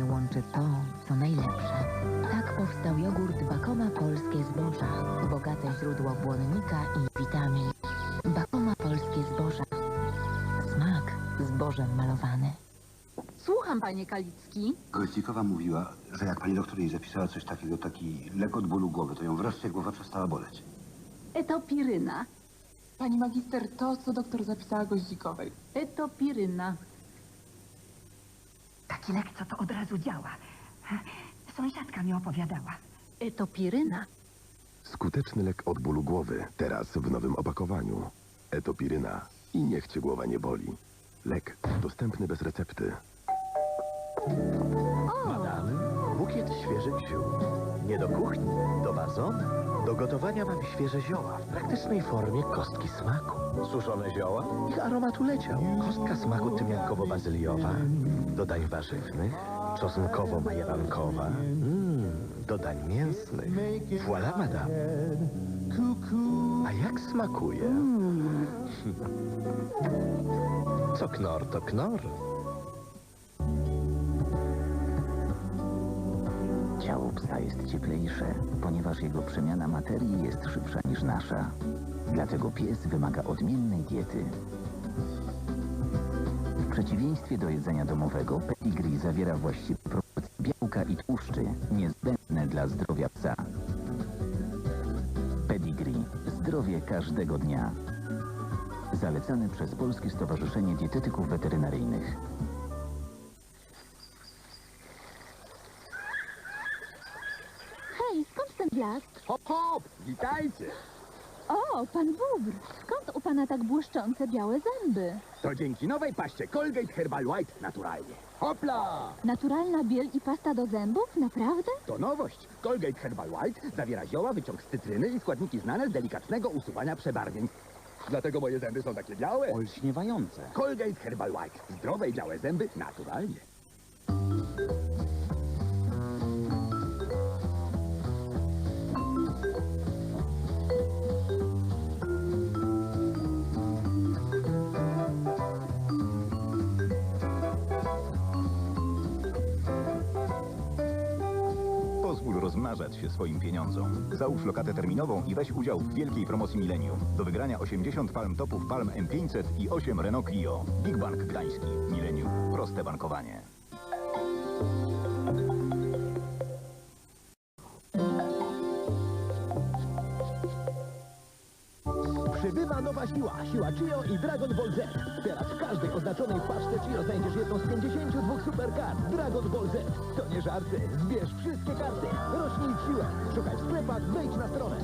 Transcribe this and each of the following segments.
łączy to, co najlepsze. Tak powstał jogurt Bakoma Polskie Zboża. Bogate źródło błonnika i witamin. Bakoma Polskie Zboża. Smak zbożem malowany. Słucham, panie Kalicki. Goździkowa mówiła, że jak pani doktor jej zapisała coś takiego, taki lek od bólu głowy, to ją wreszcie głowa przestała boleć. Etopiryna. Pani magister, to co doktor zapisała Goździkowej. Etopiryna. Taki lek, co to od razu działa. Sąsiadka mi opowiadała. Etopiryna. Skuteczny lek od bólu głowy, teraz w nowym opakowaniu. Etopiryna. I niech cię głowa nie boli. Lek dostępny bez recepty. Madamy, bukiet świeżych ziół. Nie do kuchni, do wazonu. Do gotowania mam świeże zioła w praktycznej formie kostki smaku. Suszone zioła, ich aromat uleciał. Kostka smaku tymiankowo-bazyliowa. Do dań warzywnych, czosnkowo-majerankowa. Mmm, do dań mięsnych. Voilà, madame. A jak smakuje? Co knor, to knor. Ciało psa jest cieplejsze, ponieważ jego przemiana materii jest szybsza niż nasza. Dlatego pies wymaga odmiennej diety. W przeciwieństwie do jedzenia domowego, pedigree zawiera właściwe proporcje białka i tłuszczy, niezbędne dla zdrowia psa. Pedigree. Zdrowie każdego dnia. Zalecany przez Polskie Stowarzyszenie Dietetyków Weterynaryjnych. Blask? Hop, hop! Witajcie! O, pan Bóbr! Skąd u pana tak błyszczące białe zęby? To dzięki nowej paście Colgate Herbal White naturalnie. Hopla! Naturalna biel i pasta do zębów? Naprawdę? To nowość. Colgate Herbal White zawiera zioła, wyciąg z cytryny i składniki znane z delikatnego usuwania przebarwień. Dlatego moje zęby są takie białe. Olśniewające. Colgate Herbal White. Zdrowe i białe zęby naturalnie. Się swoim pieniądzom. Załóż lokatę terminową i weź udział w wielkiej promocji Millennium. Do wygrania 80 palm topów Palm M500 i 8 Renault Clio. Big Bank Gdański. Millennium. Proste bankowanie. Przybywa nowa siła, siła Chio i Dragon Ball Z. Teraz w każdej oznaczonej paczce Chio znajdziesz jedną z 52 superkart. Dragon Ball Z. To nie żarty. Zbierz wszystkie karty. Rośnij w siłę. Szukaj w sklepach, wejdź na stronę.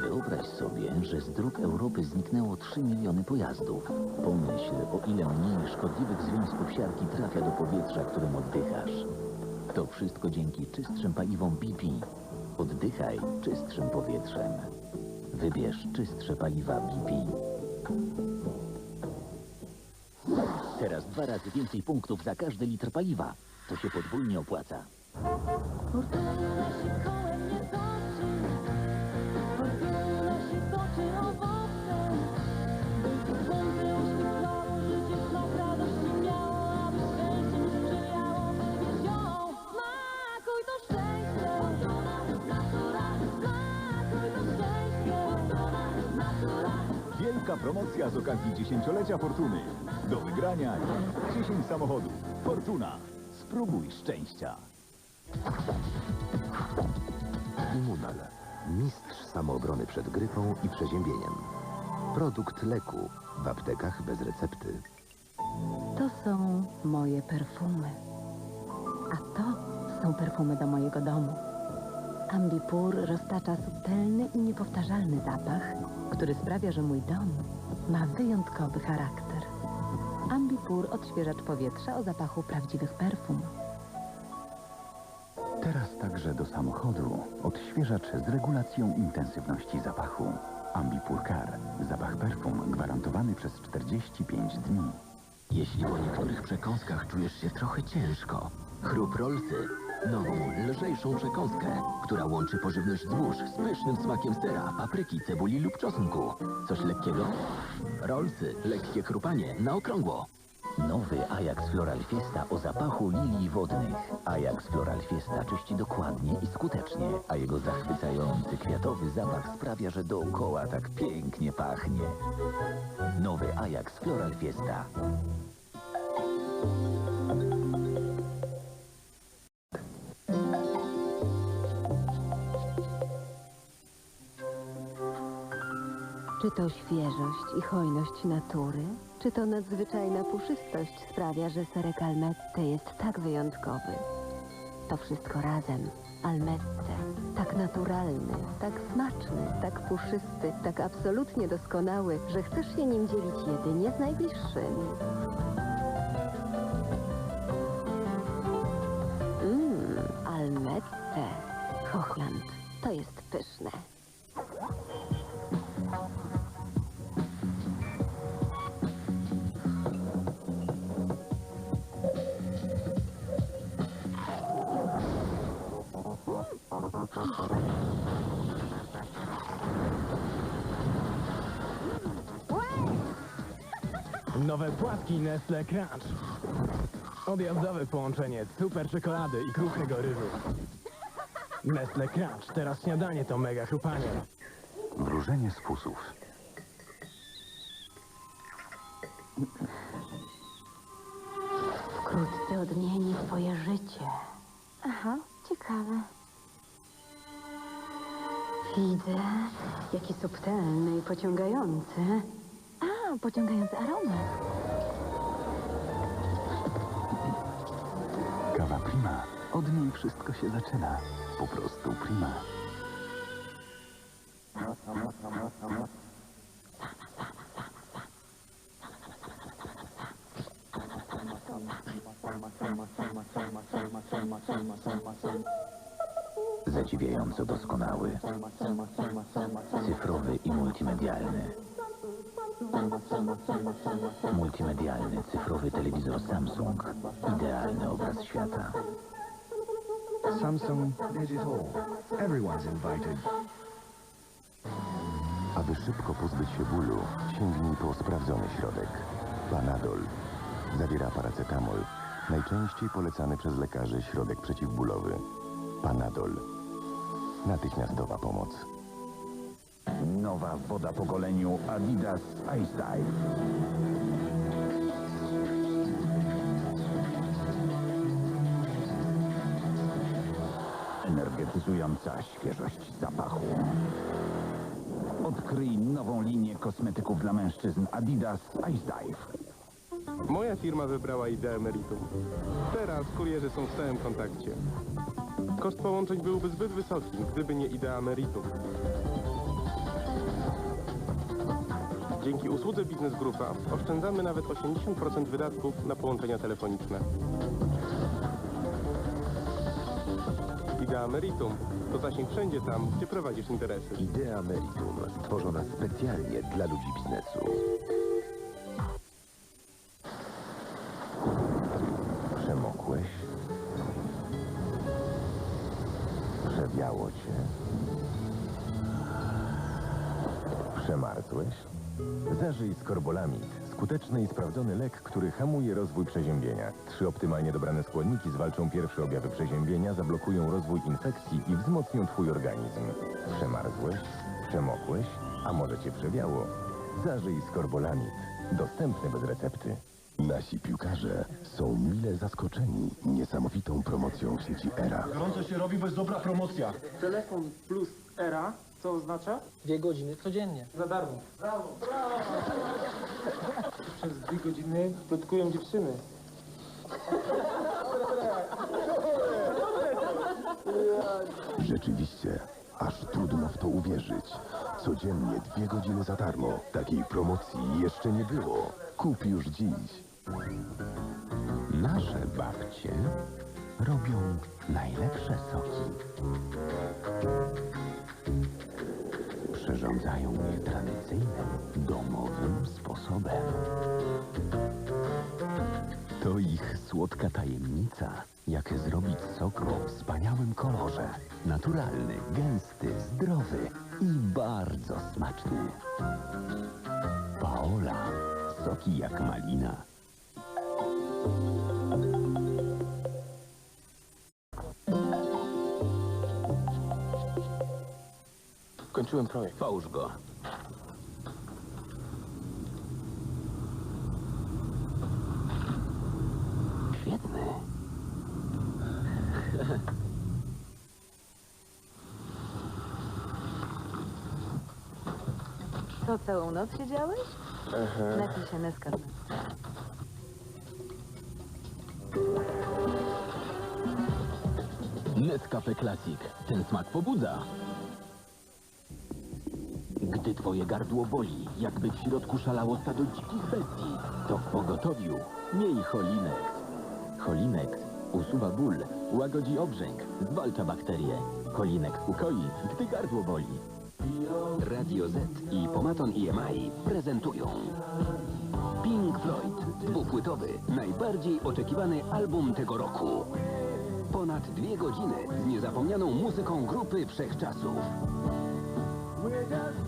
Wyobraź sobie, że z dróg Europy zniknęło 3 miliony pojazdów. Pomyśl, o ile mniej szkodliwych związków siarki trafia do powietrza, którym oddychasz. To wszystko dzięki czystszym paliwom BP. Oddychaj czystszym powietrzem. Wybierz czystsze paliwa BP. Teraz dwa razy więcej punktów za każdy litr paliwa. To się podwójnie opłaca. Się kołem Wielka promocja z okazji dziesięciolecia Fortuny. Do wygrania 10 samochodów. Fortuna. Spróbuj szczęścia. Immunal. Mistrz samoobrony przed grypą i przeziębieniem. Produkt leku w aptekach bez recepty. To są moje perfumy. A to są perfumy do mojego domu. Ambipur roztacza subtelny i niepowtarzalny zapach, który sprawia, że mój dom ma wyjątkowy charakter. Ambipur odświeżacz powietrza o zapachu prawdziwych perfum. Teraz także do samochodu odświeżacz z regulacją intensywności zapachu. Ambipur Car. Zapach perfum gwarantowany przez 45 dni. Jeśli po niektórych przekąskach czujesz się trochę ciężko, chrup Rolsy Nową, lżejszą przekąskę, która łączy pożywność zbóż z pysznym smakiem sera, papryki, cebuli lub czosnku. Coś lekkiego? Rolsy, lekkie chrupanie na okrągło. Nowy Ajax Floral Fiesta o zapachu lilii wodnych. Ajax Floral Fiesta czyści dokładnie i skutecznie, a jego zachwycający kwiatowy zapach sprawia, że dookoła tak pięknie pachnie. Nowy Ajax Floral Fiesta. Czy to świeżość i hojność natury, czy to nadzwyczajna puszystość sprawia, że serek Almette jest tak wyjątkowy? To wszystko razem. Almette. Tak naturalny, tak smaczny, tak puszysty, tak absolutnie doskonały, że chcesz się nim dzielić jedynie z najbliższymi. Nowe płatki Nestle Crunch. Odjazdowe połączenie super czekolady i kruchego ryżu. Nestle Crunch. Teraz śniadanie to mega chrupanie. Wróżenie z fusów. Wkrótce odmieni twoje życie. Aha, ciekawe. Widzę, jaki subtelny i pociągający. Pociągający aromat. Kawa Prima. Od niej wszystko się zaczyna. Po prostu Prima. Multimedialny cyfrowy telewizor Samsung. Idealny obraz świata. Samsung Digital. Everyone's invited. Aby szybko pozbyć się bólu, sięgnij po sprawdzony środek. Panadol. Zawiera paracetamol. Najczęściej polecany przez lekarzy środek przeciwbólowy. Panadol. Natychmiastowa pomoc. Nowa woda po goleniu Adidas Ice Dive. Energetyzująca świeżość zapachu. Odkryj nową linię kosmetyków dla mężczyzn Adidas Ice Dive. Moja firma wybrała ideę Meritum. Teraz kurierzy są w stałym kontakcie. Koszt połączeń byłby zbyt wysoki, gdyby nie idea Meritum. Dzięki usłudze Biznes Grupa oszczędzamy nawet 80% wydatków na połączenia telefoniczne. Idea Meritum to zasięg wszędzie tam, gdzie prowadzisz interesy. Idea Meritum, stworzona specjalnie dla ludzi biznesu. Przemokłeś? Przewiało cię? Przemarzłeś? Zażyj skorbolamid. Skuteczny i sprawdzony lek, który hamuje rozwój przeziębienia. Trzy optymalnie dobrane składniki zwalczą pierwsze objawy przeziębienia, zablokują rozwój infekcji i wzmocnią twój organizm. Przemarzłeś? Przemokłeś? A może cię przewiało? Zażyj skorbolamid. Dostępny bez recepty. Nasi piłkarze są mile zaskoczeni niesamowitą promocją sieci ERA. Gorąco się robi, bo jest dobra promocja. Telefon plus era, co oznacza? Dwie godziny codziennie. Za darmo. Brawo, brawo! Przez dwie godziny plotkują dziewczyny. Rzeczywiście, aż trudno w to uwierzyć. Codziennie dwie godziny za darmo. Takiej promocji jeszcze nie było. Kup już dziś. Nasze babcie robią najlepsze soki. Przyrządzają je tradycyjnym, domowym sposobem. To ich słodka tajemnica. jak zrobić sok o wspaniałym kolorze. Naturalny, gęsty, zdrowy i bardzo smaczny. Paola. Soki jak malina. Kończyłem projekt. Połóż go. Świetny. Co, całą noc siedziałeś? Napij się Nescafe. Nescafe Classic. Ten smak pobudza. Gdy twoje gardło boli, jakby w środku szalało stado dzikich bestii, to w pogotowiu miej Holinex. Holinex usuwa ból, łagodzi obrzęk, zwalcza bakterie. Holinex ukoi, gdy gardło boli. Radio Z i Pomaton EMI prezentują Pink Floyd, dwupłytowy, najbardziej oczekiwany album tego roku. Ponad dwie godziny z niezapomnianą muzyką grupy wszechczasów.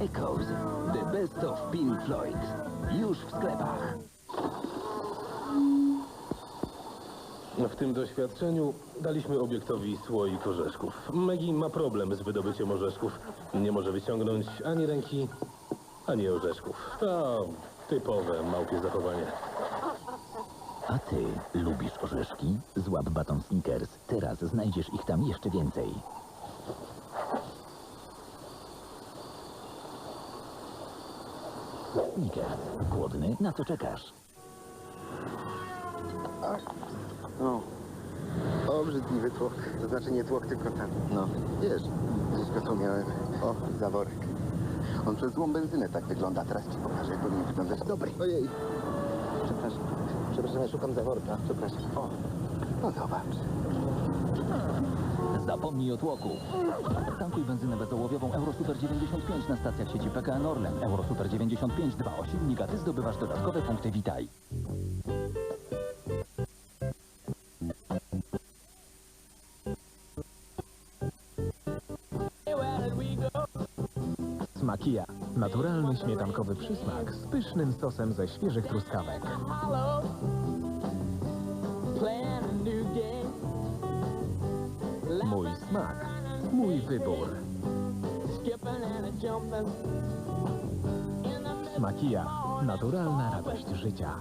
Echoes, the best of Pink Floyd. Już w sklepach. W tym doświadczeniu daliśmy obiektowi słoik orzeszków. Maggie ma problem z wydobyciem orzeszków. Nie może wyciągnąć ani ręki, ani orzeszków. To typowe małpie zachowanie. A ty lubisz orzeszki? Złap baton Snickers. Teraz znajdziesz ich tam jeszcze więcej. Snickers. Głodny? Na co czekasz? No. Obrzydliwy tłok. To znaczy nie tłok, tylko ten. No, wiesz, gdzieś go tu miałem. O, zaworek. On przez złą benzynę tak wygląda. Teraz ci pokażę, jak powinien wyglądać dobry. Ojej. Przepraszam. Przepraszam, ja szukam zaworka. Przepraszam. O, no zobacz. Zapomnij o tłoku. Tankuj benzynę bezołowiową Eurosuper 95 na stacjach sieci PKN Orlen. Eurosuper 95 dba o silnik, a ty zdobywasz dodatkowe punkty Witaj. Smakia. Naturalny śmietankowy przysmak z pysznym sosem ze świeżych truskawek. Mój wybór. Smakia. Naturalna radość życia.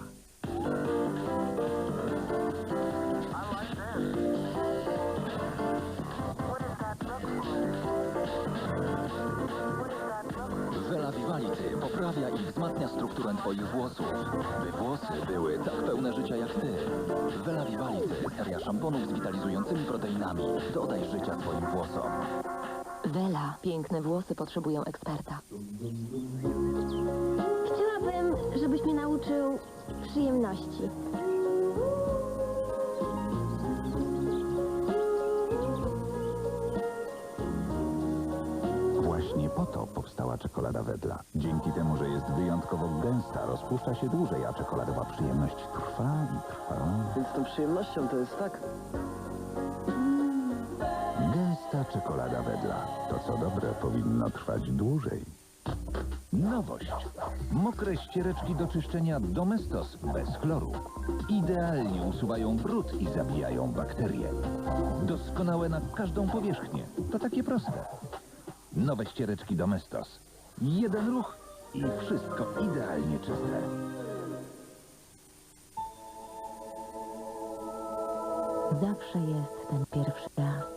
Vivality poprawia i wzmacnia strukturę twoich włosów, by włosy były tak pełne życia jak ty. Vivality, seria szamponów z witalizującymi proteinami. Dodaj życia twoim włosom. Wela, piękne włosy potrzebują eksperta. Chciałabym, żebyś mnie nauczył przyjemności. Właśnie po to powstała czekolada Wedla. Dzięki temu, że jest wyjątkowo gęsta, rozpuszcza się dłużej, a czekoladowa przyjemność trwa i trwa. Więc tą przyjemnością to jest tak. Gęsta czekolada Wedla. To co dobre powinno trwać dłużej. Nowość. Mokre ściereczki do czyszczenia Domestos bez chloru. Idealnie usuwają brud i zabijają bakterie. Doskonałe na każdą powierzchnię. To takie proste. Nowe ściereczki Domestos. Jeden ruch i wszystko idealnie czyste. Zawsze jest ten pierwszy raz.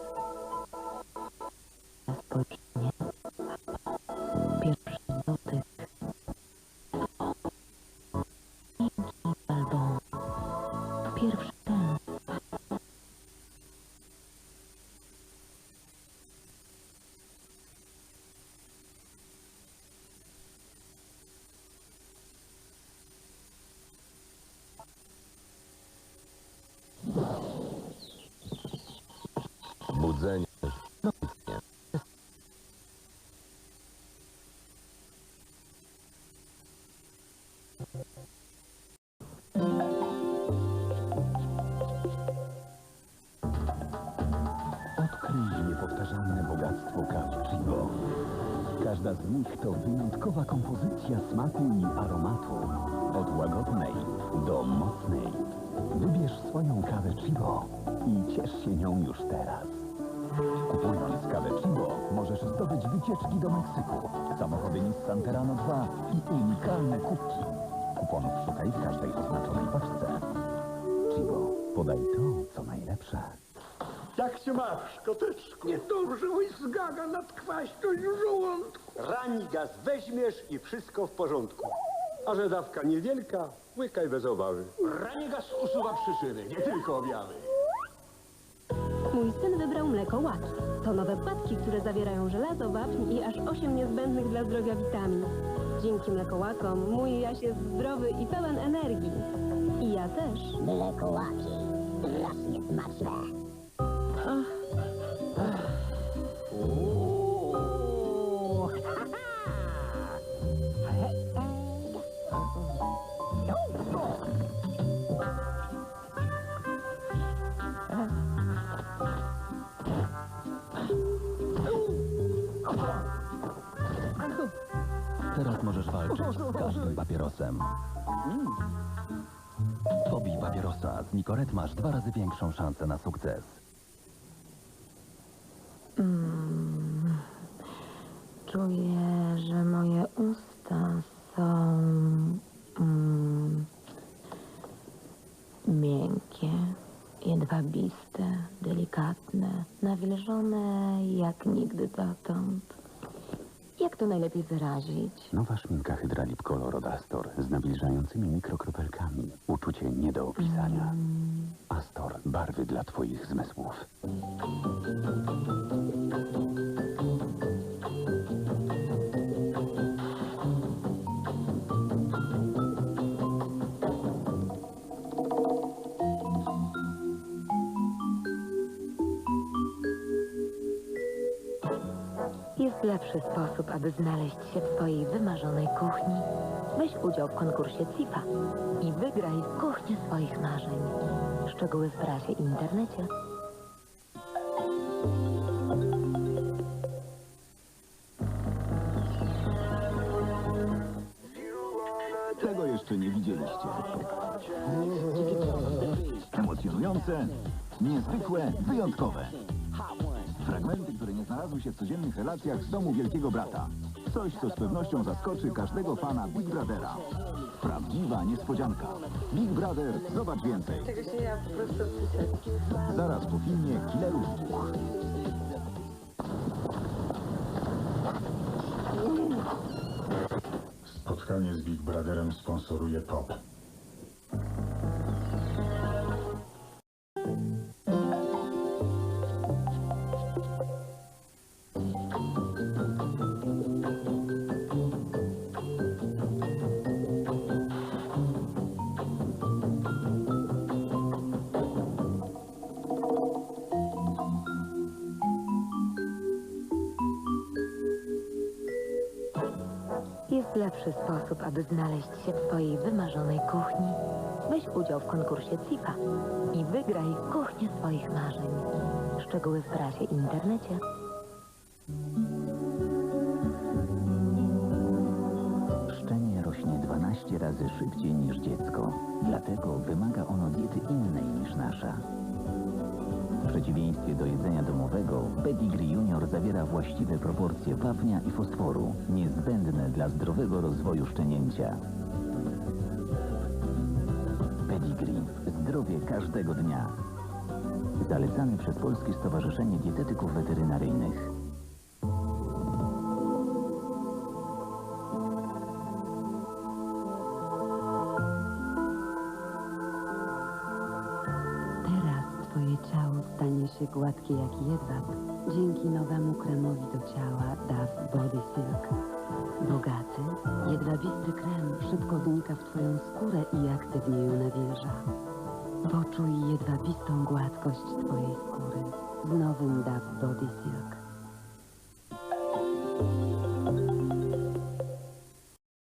powiedzenie, no, nie. Odkryj niepowtarzalne bogactwo kaw Każda z nich to wyjątkowa kompozycja smaku i aromatu. Od łagodnej do mocnej. Wybierz swoją kawę Chibo i ciesz się nią już teraz. Kupując kawę Chibo możesz zdobyć wycieczki do Meksyku, samochody Nissan Terrano 2 i unikalne kubki. Kuponów szukaj w każdej oznaczonej paczce. Chibo, podaj to, co najlepsze. Jak się masz, koteczku? Nie zdążyłeś z gaga nad kwaśność w żołądku. Rani gaz weźmiesz i wszystko w porządku. A że dawka niewielka, łykaj bez obawy. Ranigas usuwa przyczyny, nie tylko objawy. Mój syn wybrał mleko łaki. To nowe płatki, które zawierają żelazo, wapń i aż 8 niezbędnych dla zdrowia witamin. Dzięki mlekołakom mój Jaś jest zdrowy i pełen energii. I ja też. Mleko łaki. Strasznie smaczne. Możesz walczyć z każdym papierosem. Pobij papierosa. Z Nicoret masz dwa razy większą szansę na sukces. Mm, czuję, że moje usta są mm, miękkie, jedwabiste, delikatne, nawilżone jak nigdy dotąd. Jak to najlepiej wyrazić? Nowa szminka Hydralip Color od Astor z nawilżającymi mikrokropelkami. Uczucie nie do opisania. Astor. Barwy dla twoich zmysłów. Sposób, aby znaleźć się w swojej wymarzonej kuchni. Weź udział w konkursie CIFA i wygraj kuchnię swoich marzeń. Szczegóły w prasie i internecie. Tego jeszcze nie widzieliście. Emocjonujące, niezwykłe, wyjątkowe. Znalazły się w codziennych relacjach z domu Wielkiego Brata. Coś, co z pewnością zaskoczy każdego fana Big Brothera. Prawdziwa niespodzianka. Big Brother, zobacz więcej. Tego się ja po prostu Zaraz po filmie Killerów dwóch. Spotkanie z Big Brotherem sponsoruje POP. Jest lepszy sposób, aby znaleźć się w swojej wymarzonej kuchni. Weź udział w konkursie CIFA i wygraj kuchnię swoich marzeń. Szczegóły w prasie i internecie. Szczenie rośnie 12 razy szybciej niż dziecko. Dlatego wymaga ono diety innej niż nasza. Przeciwieństwie do jedzenia domowego, Pedigree Junior zawiera właściwe proporcje wapnia i fosforu, niezbędne dla zdrowego rozwoju szczenięcia. Pedigree. Zdrowie każdego dnia. Zalecany przez Polskie Stowarzyszenie Dietetyków Weterynaryjnych. Się gładkie jak jedwab dzięki nowemu kremowi do ciała DAF Body Silk. Bogaty, jedwabisty krem szybko wnika w twoją skórę i aktywnie ją nawilża. Poczuj jedwabistą gładkość twojej skóry z nowym DAF Body Silk.